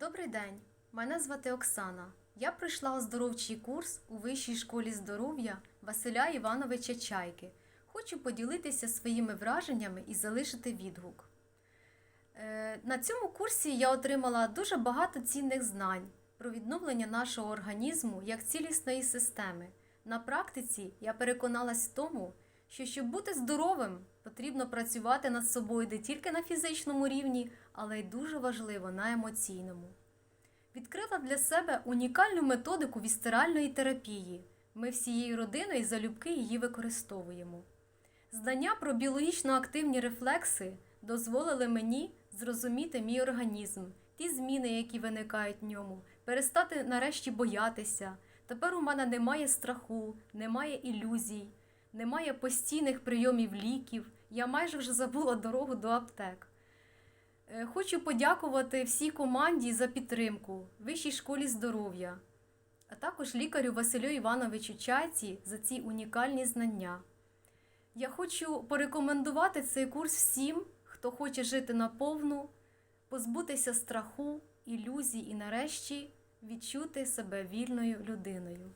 Добрий день, мене звати Оксана. Я прийшла оздоровчий курс у Вищій школі здоров'я Василя Івановича Чайки. Хочу поділитися своїми враженнями і залишити відгук. Е, На цьому курсі я отримала дуже багато цінних знань про відновлення нашого організму як цілісної системи. На практиці я переконалась в тому, що щоб бути здоровим, потрібно працювати над собою не тільки на фізичному рівні, але й дуже важливо на емоційному. Відкрила для себе унікальну методику вістеральної терапії. Ми всією родиною залюбки її використовуємо. Знання про біологічно активні рефлекси дозволили мені зрозуміти мій організм, ті зміни, які виникають в ньому, перестати нарешті боятися. Тепер у мене немає страху, немає ілюзій, немає постійних прийомів ліків. Я майже вже забула дорогу до аптек. Е, Хочу подякувати всій команді за підтримку, Вищій школі здоров'я, а також лікарю Василю Івановичу Чайці за ці унікальні знання. Я хочу порекомендувати цей курс всім, хто хоче жити наповну, позбутися страху, ілюзій і нарешті відчути себе вільною людиною.